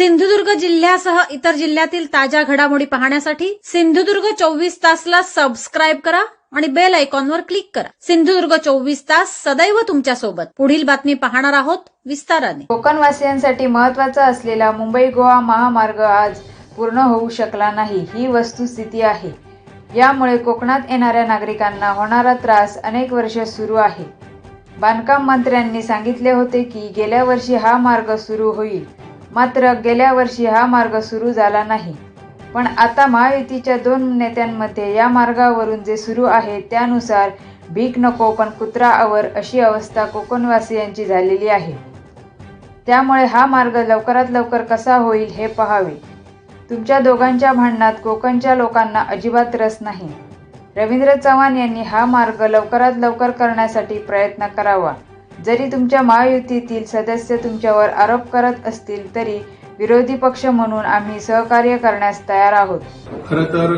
सिंधुदुर्ग जिल्ह्यासह इतर जिल्ह्यातील ताज्या घडामोडी पाहण्यासाठी सिंधुदुर्ग चोवीस तासला सबस्क्राईब करा आणि बेल आयकॉनवर क्लिक करा. सिंधुदुर्ग चोवीस तास सदैव तुमच्यासोबत पुढील बातमी पाहणार आहोत विस्ताराने. कोकणवासियांसाठी महत्त्वाचा असलेला मुंबई गोवा महामार्ग आज पूर्ण होऊ शकला नाही ही वस्तुस्थिती आहे. यामुळे कोकणात येणाऱ्या नागरिकांना होणारा त्रास अनेक वर्ष सुरू आहे. बांधकाम मंत्र्यांनी सांगितले होते की गेल्या वर्षी हा मार्ग सुरू होईल. मात्र गेल्या वर्षी हा मार्ग सुरू झाला नाही. पण आता महायुतीच्या दोन नेत्यांमध्ये या मार्गावरून जे सुरू आहे त्यानुसार भीक नको पण कुत्रा आवर अशी अवस्था कोकणवासियांची झालेली आहे. त्यामुळे हा मार्ग लवकरात लवकर कसा होईल हे पहावे. तुमच्या दोघांच्या भांडणात कोकणच्या लोकांना अजिबात रस नाही. रवींद्र चव्हाण यांनी हा मार्ग लवकरात लवकर करण्यासाठी प्रयत्न करावा. जरी तुमच्या महायुतीतील सदस्य तुमच्यावर आरोप करत असतील तरी विरोधी पक्ष म्हणून आम्ही सहकार्य करण्यास तयार आहोत. खरं तर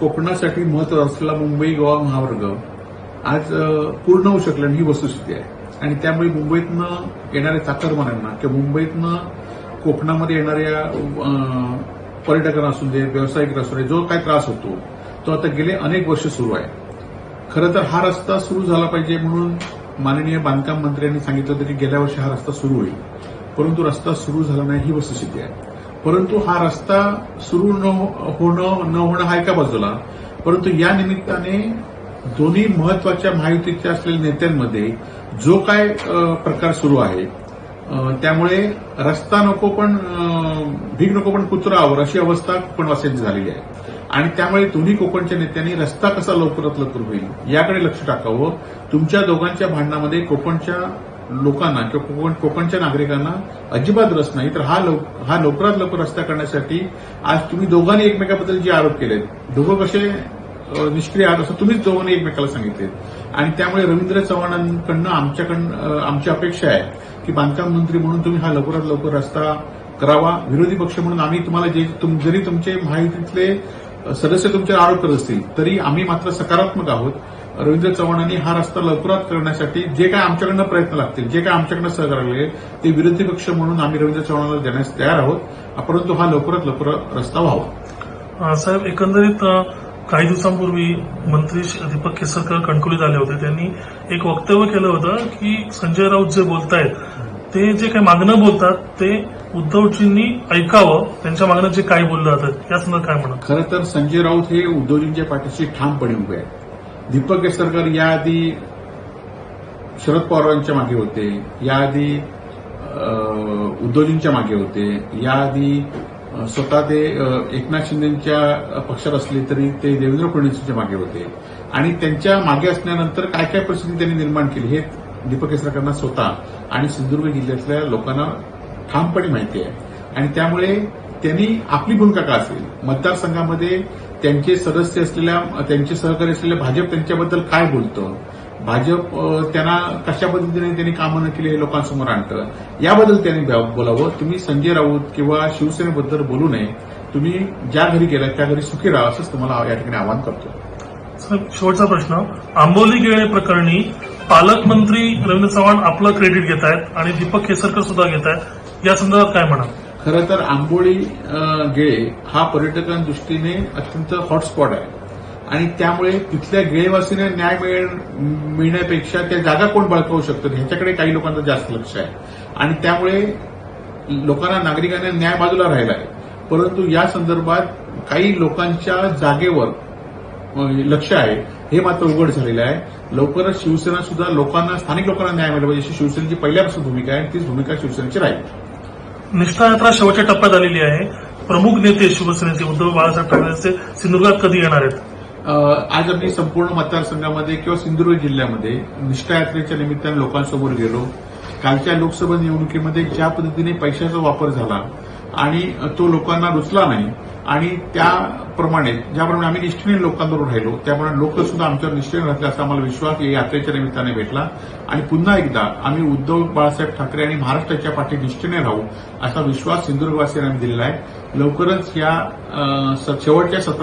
कोकणासाठी महत्त्वाचा असलेला मुंबई गोवा महामार्ग आज पूर्ण होऊ शकला ही वस्तुस्थिती आहे. आणि त्यामुळे मुंबईतनं येणाऱ्या चाकरमान्यांना किंवा मुंबईतनं कोकणामध्ये येणाऱ्या पर्यटकांना असू दे व्यावसायिक असू दे जो काय त्रास होतो तो आता गेले अनेक वर्ष सुरू आहे. खरं तर हा रस्ता सुरू झाला पाहिजे म्हणून माननीय बांधकाम मंत्र्यांनी सांगितलं होतं की गेल्या वर्षी हा रस्ता सुरू होईल. परंतु रस्ता सुरू झाला नाही ही वस्तुस्थिती आहे. परंतु हा रस्ता सुरू न हो-, होणं न होणं हा एका बाजूला. परंतु या निमित्ताने दोन्ही महत्त्वाच्या महायुतीच्या असलेल्या नेत्यांमध्ये जो काय प्रकार सुरू आहे त्यामुळे रस्ता नको पण भीक नको पण कुत्रा अशी अवस्था कोकणवासियांची झालेली आहे. आणि त्यामुळे दोन्ही कोकणच्या नेत्यांनी रस्ता कसा लवकरात लवकर होईल याकडे लक्ष टाकावं. तुमच्या दोघांच्या भांडणामध्ये कोकणच्या लोकांना किंवा कोकण कोकणच्या नागरिकांना अजिबात रस नाही. तर हा हा लवकरात लवकर रस्ता करण्यासाठी आज तुम्ही दोघांनी एकमेकाबद्दल जे आरोप केलेत दोघं कसे निष्क्रिय आहात असं तुम्हीच दोघांनी एकमेकाला सांगितले आणि त्यामुळे रवींद्र चव्हाणांकडनं आमच्याकडनं आमची अपेक्षा आहे की बांधकाम मंत्री म्हणून तुम्ही हा लवकरात लवकर रस्ता करावा. विरोधी पक्ष म्हणून आम्ही तुम्हाला जे तुम- जरी तुमचे महायुतीतले सदस्य तुमच्यावर आरोप करत असतील तरी आम्ही मात्र सकारात्मक आहोत. रवींद्र चव्हाणांनी हा रस्ता लवकरात करण्यासाठी जे काय आमच्याकडनं प्रयत्न लागतील जे काय आमच्याकडनं सहकार्य लागेल ते विरोधी पक्ष म्हणून आम्ही रवींद्र चव्हाणाला देण्यास तयार आहोत. परंतु हा लवकरात लवकर रस्ता व्हावा. साहेब एकंदरीत काही दिवसांपूर्वी मंत्री दीपक केसरकर कणकुलीत आले होते. त्यांनी एक वक्तव्य केलं होतं की संजय राऊत जे बोलतायत ते जे काही मागणं बोलतात ते उद्धवजींनी ऐकावं त्यांच्या मागणं जे काही बोललं जातं या संदर्भात काय म्हणत खरं तर संजय राऊत हे उद्धवजींच्या पाठीशी ठामपणे उभे आहेत. दीपक केसरकर याआधी शरद पवारांच्या मागे होते याआधी अं, उद्धवजींच्या मागे होते याआधी स्वतः ते एकनाथ शिंदेच्या पक्षात असले तरी ते देवेंद्र फडणवीसांच्या मागे होते. आणि त्यांच्या मागे असल्यानंतर काय काय परिस्थिती त्यांनी निर्माण केली हे दीपक केसरकरांना स्वतः आणि सिंधुदुर्ग जिल्ह्यातल्या लोकांना ठामपणे माहिती आहे. आणि त्यामुळे त्यांनी आपली भूमिका का असेल? मतदारसंघामध्ये त्यांचे सदस्य असलेल्या त्यांचे सहकारी असलेल्या भाजप त्यांच्याबद्दल काय बोलतं? भाजप त्यांना कशा पद्धतीने त्यांनी कामं न केली हे लोकांसमोर आणतं? याबद्दल त्यांनी बोलावं. तुम्ही संजय राऊत किंवा शिवसेनेबद्दल बोलू नये. तुम्ही ज्या घरी गेलात त्या घरी सुखी राहा असंच तुम्हाला या ठिकाणी आवाहन करतो शेवटचा प्रश्न. आंबोली गेळे प्रकरणी पालकमंत्री रवींद्र चव्हाण आपलं क्रेडिट घेत आहेत आणि दीपक केसरकर सुद्धा घेत आहेत. या संदर्भात काय म्हणाल? खरं तर आंबोळी गिळे गेळे हा पर्यटकांदृष्टीने अत्यंत हॉटस्पॉट आहे. आणि त्यामुळे तिथल्या गेळेवासीने न्याय मिळ- मिळण्यापेक्षा त्या जागा कोण बळकावू शकतं? ह्याच्याकडे काही लोकांचं जास्त लक्ष आहे. आणि त्यामुळे लोकांना नागरिकांना न्याय बाजूला राहिला आहे. परंतु या संदर्भात काही लोकांच्या जागेवर लक्ष आहे. हे मात्र उघड झालेलं आहे. लवकरच शिवसेना सुद्धा लोकांना स्थानिक लोकांना न्याय मिळाला. पाहिजे अशी शिवसेनेची पहिल्यापासून भूमिका आहे तीच भूमिका शिवसेनेची राहील. निष्ठा यात्रा शेवटच्या टप्प्यात आलेली आहे. प्रमुख नेते शिवसेनेचे उद्धव बाळासाहेब ठाकरेंचे सिंधुदुर्गात कधी येणार आहेत? आज आम्ही संपूर्ण मतदारसंघामध्ये किंवा सिंधुदुर्ग जिल्ह्यामध्ये निष्ठा यात्रेच्या निमित्ताने लोकांसमोर गेलो. कालच्या लोकसभा निवडणुकीमध्ये ज्या पद्धतीने पैशाचा वापर झाला आणि तो लोकांना रुचला नाही आणि त्याप्रमाणे ज्याप्रमाणे आम्ही निष्ठेने लोकांबरोबर राहिलो त्याप्रमाणे लोक सुद्धा आमच्यावर निष्ठेने राहतील असा आम्हाला विश्वास या यात्रेच्या निमित्ताने भेटला. आणि पुन्हा एकदा आम्ही उद्धव बाळासाहेब ठाकरे आणि महाराष्ट्राच्या पाठी निष्ठेने राहू असा विश्वास सिंधुदुर्गवासियांनी दिलेला आहे. लवकरच या शेवटच्या सत्र